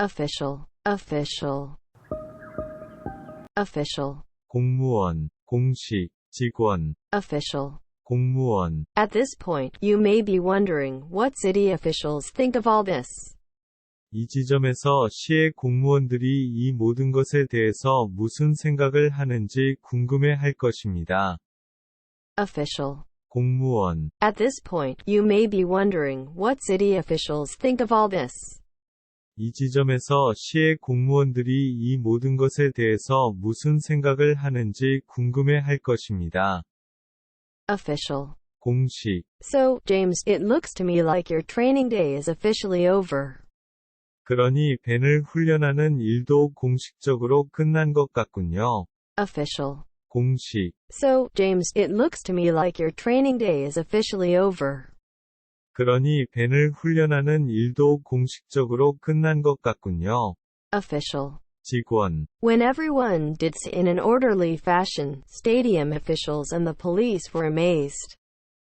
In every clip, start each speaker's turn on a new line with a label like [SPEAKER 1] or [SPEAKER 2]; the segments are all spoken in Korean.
[SPEAKER 1] official, official, official,
[SPEAKER 2] 공무원, 공식, 직원,
[SPEAKER 1] official.
[SPEAKER 2] 공무원.
[SPEAKER 1] At this point, you may be wondering what city officials think of all this.
[SPEAKER 2] 이 지점에서 시의 공무원들이 이 모든 것에 대해서 무슨 생각을 하는지 궁금해 할 것입니다.
[SPEAKER 1] Official.
[SPEAKER 2] 공무원.
[SPEAKER 1] At this point, you may be wondering what city officials think of all this.
[SPEAKER 2] 이 지점에서 시의 공무원들이 이 모든 것에 대해서 무슨 생각을 하는지 궁금해 할 것입니다.
[SPEAKER 1] Official.
[SPEAKER 2] 공식.
[SPEAKER 1] So, James, it looks to me like your training day is officially over.
[SPEAKER 2] 그러니 벤을 훈련하는 일도 공식적으로 끝난 것 같군요.
[SPEAKER 1] Official.
[SPEAKER 2] 공식.
[SPEAKER 1] So, James, it looks to me like your training day is officially over.
[SPEAKER 2] 그러니 벤을 훈련하는 일도 공식적으로 끝난 것 같군요.
[SPEAKER 1] Official.
[SPEAKER 2] 직원.
[SPEAKER 1] When everyone did so in an orderly fashion, stadium officials and the police were amazed.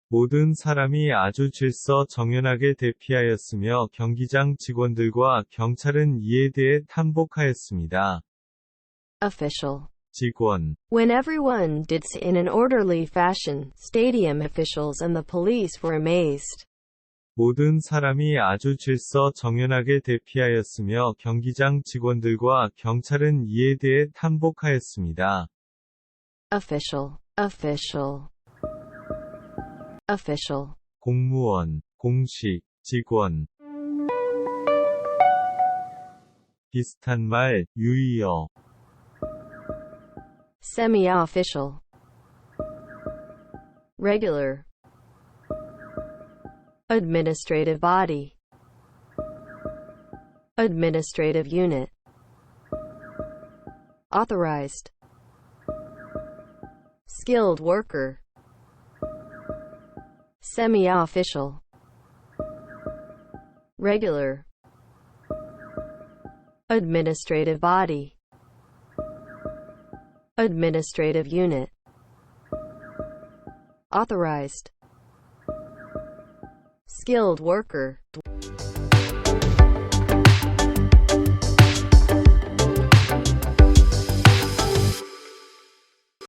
[SPEAKER 2] 모든 사람이 아주 질서 정연하게 대피하였으며 경기장 직원들과 경찰은 이에 대해 탐복하였습니다.
[SPEAKER 1] Official.
[SPEAKER 2] 직원.
[SPEAKER 1] When everyone did so in an orderly fashion, stadium officials and the police were amazed.
[SPEAKER 2] 모든 사람이 아주 질서 정연하게 대피하였으며 경기장 직원들과 경찰은 이에 대해 탐복하였습니다.
[SPEAKER 1] Official. Official. Official.
[SPEAKER 2] 공무원, 공식, 직원. 비슷한 말, 유의어.
[SPEAKER 1] Semi-official. Regular. Administrative body. Administrative unit. Authorized. Skilled worker. Semi-official. Regular. Administrative body. Administrative unit. Authorized. Skilled worker.